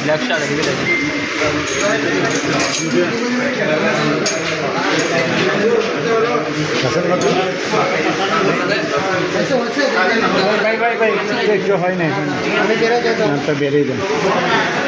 Black shirt এদিকে দেখেন ভাই ভাই ভাই হয় না বেরিয়ে যান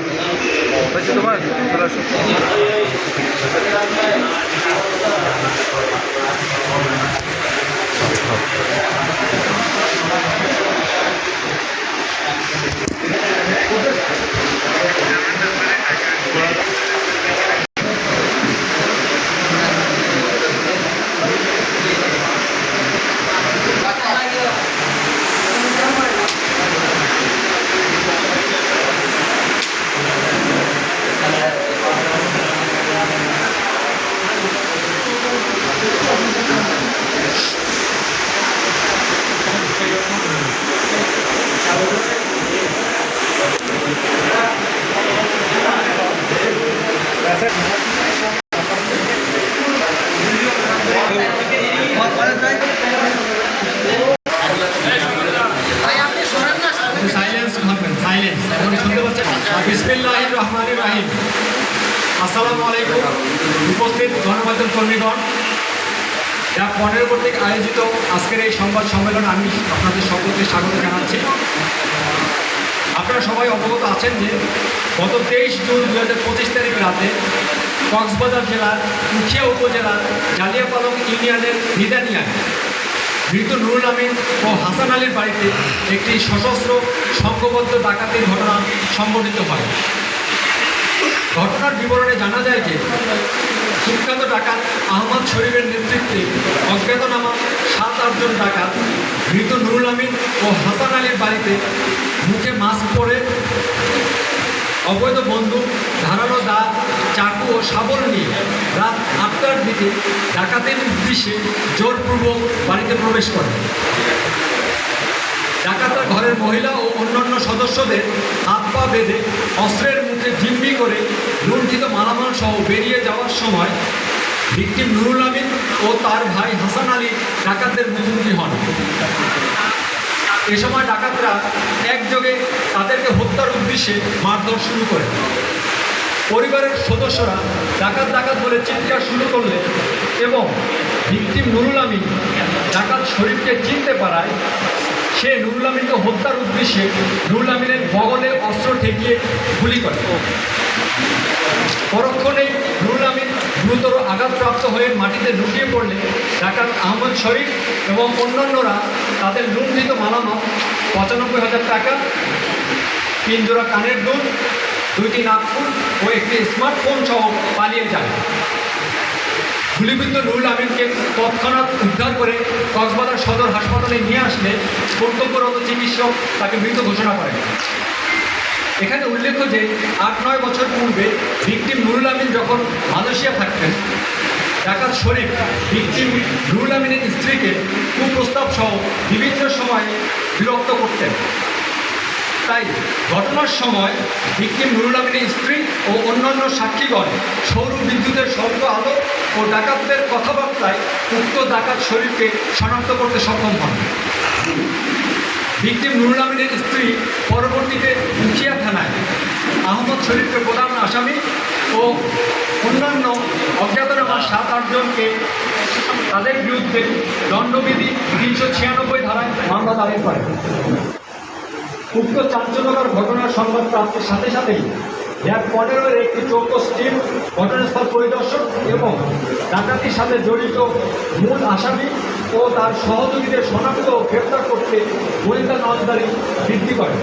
да. Значит, важно, хорошо. আলাইকুম। উপস্থিত গণমাধ্যম কর্মীগণ, যা পনেরো কর্তৃক আয়োজিত আজকের এই সংবাদ সম্মেলন আমি আপনাদের সকলকে স্বাগত জানাচ্ছি। আপনারা সবাই অবগত আছেন যে গত তেইশ জুন দু হাজার পঁচিশ তারিখ রাতে কক্সবাজার জেলার উখিয়া উপজেলার জালিয়াপালং ইউনিয়নের নিদানিয়ায় মৃত নুরুল আমিন ও হাসান আলীর বাড়িতে একটি সশস্ত্র সংঘবদ্ধ ডাকাতির ঘটনা সংঘটিত হয়। ঘটনার বিবরণে জানা যায় যে সুখ্যাত ডাকাত আহমদ শরীফের নেতৃত্বে অজ্ঞাতনামা সাত আটজন ডাকাত, মৃত নুরুল আমিন ও হাসান আলীর বাড়িতে মুখে মাস্ক পরে অবৈধ বন্দুক, ধারালো দা চাকু ও শাবল নিয়ে রাত আটটার দিকে ডাকাতের উদ্দেশ্যে জোরপূর্বক বাড়িতে প্রবেশ করে। ডাকাতরা ঘরের মহিলা ও অন্যান্য সদস্যদের হাত পা বেঁধে অস্ত্রের মুখে জিম্মি করে লুণ্ঠিত মালামাল সহ বেরিয়ে যাওয়ার সময় ভিকটিম নুরুল আমিন ও তার ভাই হাসান আলী ডাকাতদের মুখোমুখি হন। এ সময় ডাকাতরা একযোগে তাদেরকে হত্যার উদ্দেশ্যে মারধর শুরু করে। পরিবারের সদস্যরা ডাকাত ডাকাত বলে চিৎকার শুরু করলে এবং ভিকটিম নুরুল আমিন ডাকাত শরীফকে চিনতে পারায় সে নুরুল আমিনকে হত্যার উদ্দেশ্যে নুরুল আমিনের বগলে অস্ত্র ঠেকিয়ে গুলি করে। পরক্ষণেই নুরুল আমিন গুরুতর আঘাতপ্রাপ্ত হয়ে মাটিতে লুটিয়ে পড়লে ডাকাত আহমদ শরীফ এবং অন্যান্যরা তাদের লুণ্ঠিত মালামাল, পঁচানব্বই হাজার টাকা তিন জোড়া কানের দুধ দুইটি নাগপুর ও একটি স্মার্টফোন সহ পালিয়ে যায়। গুলিবিদ্ধ নুরুল আমিনকে তৎক্ষণাৎ উদ্ধার করে কক্সবাজার সদর হাসপাতালে নিয়ে আসলে কর্তব্যরত চিকিৎসক তাকে মৃত ঘোষণা করেন। এখানে উল্লেখ্য যে, আট নয় বছর পূর্বে ভিকটিম নুরুল আমিন যখন মালয়েশিয়া থাকতেন, ডাকাত শরীফ ভিকটিম নুরুল আমিনের স্ত্রীকে কুপ্রস্তাব সহ বিভিন্ন সময়ে বিরক্ত করতেন। তাই ঘটনার সময় ভিকটিম নুরুল আমিনের স্ত্রী ও অন্যান্য সাক্ষীগণ সৌর বিদ্যুতের আলো ও ডাকাতদের কথাবার্তায় উক্ত ডাকাত শরীফকে শনাক্ত করতে সক্ষম হন। ভিকটিম নুরুল আমিনের স্ত্রী পরবর্তীতে মুখিয়া থানায় আহমদ শরীফকে প্রধান আসামি ও অন্যান্য অজ্ঞাতনামা সাত আটজনকে তাদের বিরুদ্ধে দণ্ডবিধি তিনশো ছিয়ানব্বই ধারায় মামলা দায়ের করে। উক্ত চাঞ্চল্যকর ঘটনার সংবাদ প্রাপ্তির সাথে সাথেই র্যাব পনেরোর একটি চৌকস টিম ঘটনাস্থল পরিদর্শন এবং ডাকাতির সাথে জড়িত মূল আসামি ও তার সহযোগীদের শনাক্ত ও গ্রেপ্তার করতে গোয়েন্দা নজরদারি বৃদ্ধি করে।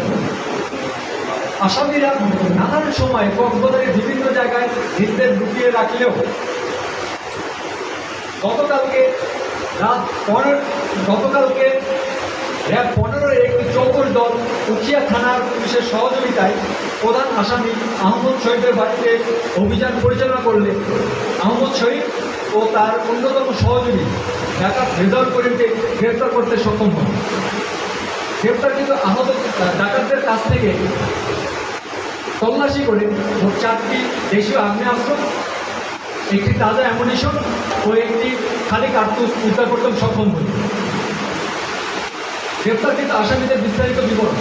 আসামিরা নানান সময় কক্সবাজারের বিভিন্ন জায়গায় হিন্দদের লুকিয়ে রাখলেও গতকালকে রাত পনেরো, গতকালকে র্যাব পনেরোর একটি চৌকর দল উখিয়া থানার পুলিশের সহযোগিতায় প্রধান আসামি আহমদ শহীদের বাড়িতে অভিযান পরিচালনা করলে আহমদ শহীদ ও তার অন্যতম সহযোগী ঢাকা রেজাল্ট করিমকে গ্রেপ্তার করতে সক্ষম হন। কিন্তু আহত ডাকাতদের কাছ থেকে তল্লাশি করে মোট চারটি দেশীয় আগ্নেয়াস্ত্র, একটি তাজা অ্যামুনিশন ও একটি খালি কার্তুস উদ্ধার করতে সক্ষম হই গ্রেপ্তারকৃত আসামিদের বিস্তারিত বিবরণ।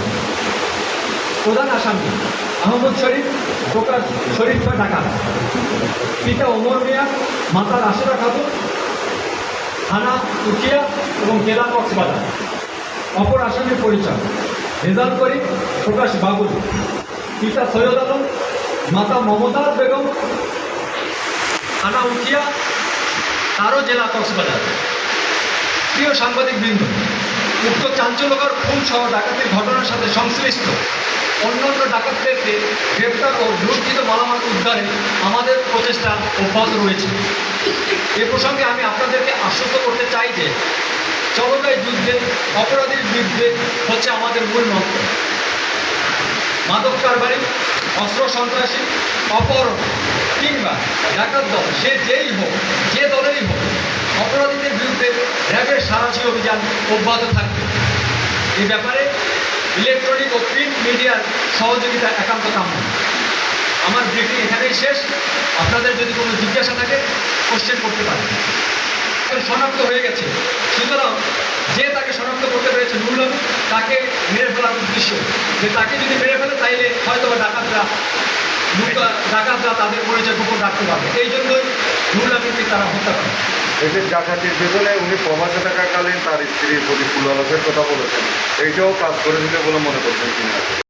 প্রধান আসামি আহমদ শরীফ প্রকাশ শরীফ বা ঢাকা। পিতা ওমর মিয়া, মাতা রাশেদা খাতুন, থানা উকিয়া এবং জেলা কক্সবাজার। অপর আসামির পরিচয় রেজাল্ট করি প্রকাশ বাবুল। পিতা সৈয়দ আলম, মাতা মমতাজ বেগম, থানা উকিয়া, তারও জেলা কক্সবাজার। প্রিয় সাংবাদিক বৃন্দ উক্ত চাঞ্চল্যকর খুন সহ ডাকাতির ঘটনার সাথে সংশ্লিষ্ট অন্যান্য ডাকাতদেরকে গ্রেপ্তার ও লুণ্ঠিত মালামাল উদ্ধারে আমাদের প্রচেষ্টা অব্যাহত রয়েছে। এ প্রসঙ্গে আমি আপনাদেরকে আশ্বস্ত করতে চাই যে চলকায় যুদ্ধে, অপরাধীর বিরুদ্ধে হচ্ছে আমাদের মূল মন্ত্র। মাদক কারবারি, অস্ত্র সন্ত্রাসী অপহরণ কিংবা ডাকাত দল, সে যেই হোক, যে দলেরই হোক, অপরাধীদের বিরুদ্ধে র্যাবের সারাশি অভিযান অব্যাহত থাকবে। এই ব্যাপারে ইলেকট্রনিক ও প্রিন্ট মিডিয়ার সহযোগিতা একান্ত কাম্য। আমার ব্রিফিং এখানেই শেষ। আপনাদের যদি কোনো জিজ্ঞাসা থাকে কোশ্চেন করতে পারেন। শনাক্ত হয়ে গেছে। সুতরাং যে তাকে শনাক্ত করতে পেরেছে নুরুল আমিন, তাকে মেরে ফেলার উদ্দেশ্য। যে তাকে যদি মেরে ফেলে তাইলে হয়তো ডাকাতরা ডাকাতরা তাদের পরিচয় গোপন রাখতে পারবে। এই জন্যই নুরুল তারা হত্যা করে। যে ডাকাতির পেছনে উনি প্রবাসে থাকাকালীন তার স্ত্রীর প্রতি ফুল আলোচের কথা বলেছেন। এইটাও কাজ করেছিল বলে মনে করছেন কিনা